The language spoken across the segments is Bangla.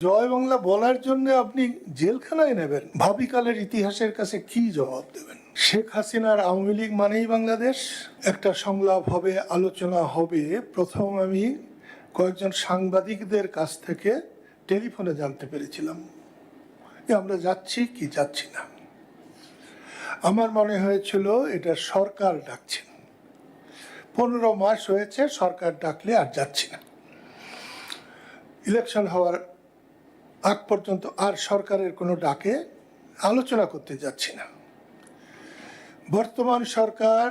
জয় বাংলা বলার জন্য আপনি জেলখানায় নেবেন। ভাবিকালের ইতিহাসের কাছে কি জবাব দেবেন? শেখ হাসিনার আওয়ামী লীগ মানেই বাংলাদেশ? একটা সংলাপ হবে, আলোচনা হবে। প্রথম আমি কয়েকজন সাংবাদিকদের কাছ থেকে টেলিফোনে জানতে পেরেছিলাম। যে আমরা যাচ্ছি কি যাচ্ছি না। আমার মনে হয়েছিল এটা সরকার ডাকছেন পনেরো মাস হয়েছে, সরকার ডাকলে আর যাচ্ছি না। ইলেকশন হওয়ার আগ পর্যন্ত আর সরকারের কোনো ডাকে আলোচনা করতে যাচ্ছি না। বর্তমান সরকার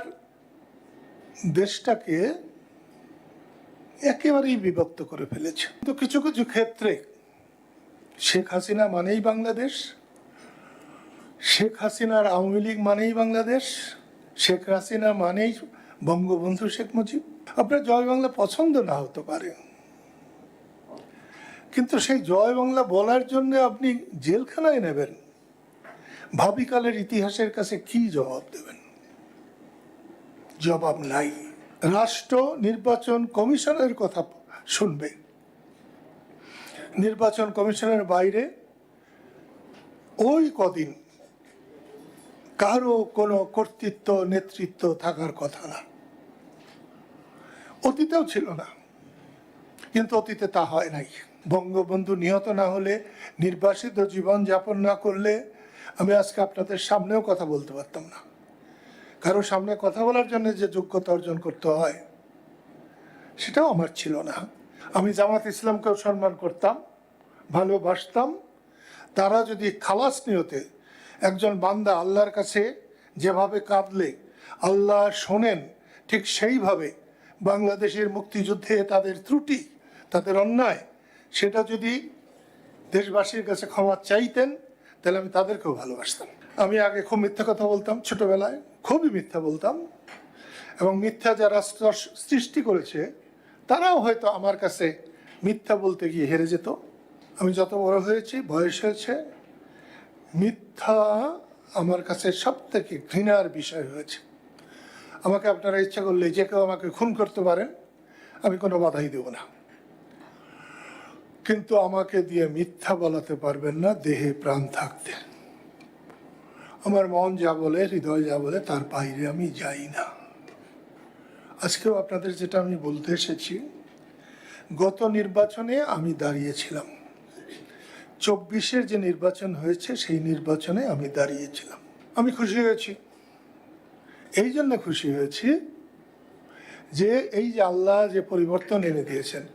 দেশটাকে একেবারেই বিভক্ত করে ফেলেছে। তো কিছু কিছু ক্ষেত্রে শেখ হাসিনা মানেই বাংলাদেশ, শেখ হাসিনার আওয়ামী লীগ মানেই বাংলাদেশ, শেখ হাসিনা মানেই বঙ্গবন্ধু শেখ মুজিব। আপনার জয় বাংলা পছন্দ না হতে পারে। কিন্তু সেই জয় বাংলা বলার জন্য আপনি জেলখানায় নেবেন। ভাবিকালের ইতিহাসের কাছে কি জবাব দেবেন? জবাব নাই। রাষ্ট্র নির্বাচন কমিশনের কথা শুনবে। নির্বাচন কমিশনের বাইরে ওই কদিন কারও কোনো কর্তৃত্ব, নেতৃত্ব থাকার কথা না। অতীতেও ছিল না, কিন্তু অতীতে তা হয় নাই। বঙ্গবন্ধু নিহত না হলে নির্বাসিত জীবন যাপন না করলে আমি আজকে আপনাদের সামনেও কথা বলতে পারতাম না। কারও সামনে কথা বলার জন্য যে যোগ্যতা অর্জন করতে হয়, সেটাও আমার ছিল না। আমি জামাত ইসলামকেও সম্মান করতাম, ভালোবাসতাম। তারা যদি খালাস নিয়তে একজন বান্দা আল্লাহর কাছে যেভাবে কাঁদলে, আল্লাহ শোনেন ঠিক সেইভাবে বাংলাদেশের মুক্তিযুদ্ধে তাদের ত্রুটি, তাদের অন্যায় সেটা যদি দেশবাসীর কাছে ক্ষমা চাইতেন, তাহলে আমি তাদেরকেও ভালোবাসতাম। আমি আগে খুব মিথ্যা কথা বলতাম, ছোটবেলায় খুবই মিথ্যা বলতাম। এবং মিথ্যা যারা সৃষ্টি করেছে, তারাও হয়তো আমার কাছে মিথ্যা বলতে গিয়ে হেরে যেত। আমি যত বড় হয়েছি, বয়স হয়েছে, মিথ্যা আমার কাছে সব থেকে ঘৃণার বিষয় হয়েছে। আমাকে আপনারা ইচ্ছা করলে যে কেউ আমাকে খুন করতে পারেন, আমি কোনো বাধাই দেব না। কিন্তু আমাকে দিয়ে মিথ্যা বলাতে পারবেন না, দেহে প্রাণ থাকতে। আমার মন যা বলে, হৃদয় যা বলে, তার বাইরে আমি যাই না। আজকেও আপনাদের যেটা আমি বলতে এসেছি, গত নির্বাচনে আমি দাঁড়িয়েছিলাম। চব্বিশের যে নির্বাচন হয়েছে, সেই নির্বাচনে আমি দাঁড়িয়েছিলাম। আমি খুশি হয়েছি। এই জন্য খুশি হয়েছি যে, এই যে আল্লাহ যে পরিবর্তন এনে দিয়েছেন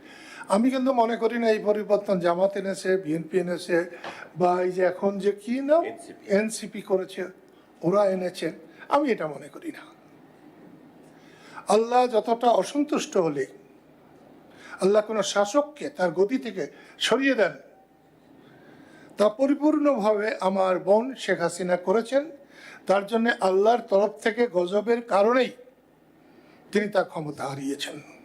আমি কিন্তু মনে করি না এই পরিবর্তন জামাত এনেছে বিএনপি এনেছে বা এই যে এখন যে কি NCP এনসিপি করেছে ওরা এনেছে আমি এটা মনে করি না। আল্লাহ যতটা অসন্তুষ্ট হলে আল্লাহ কোনো শাসককে তার গতি থেকে সরিয়ে দেন তা পরিপূর্ণভাবে আমার বোন শেখ হাসিনা করেছেন। তার জন্য আল্লাহর তরফ থেকে গজবের কারণেই তিনি তার ক্ষমতা হারিয়েছেন।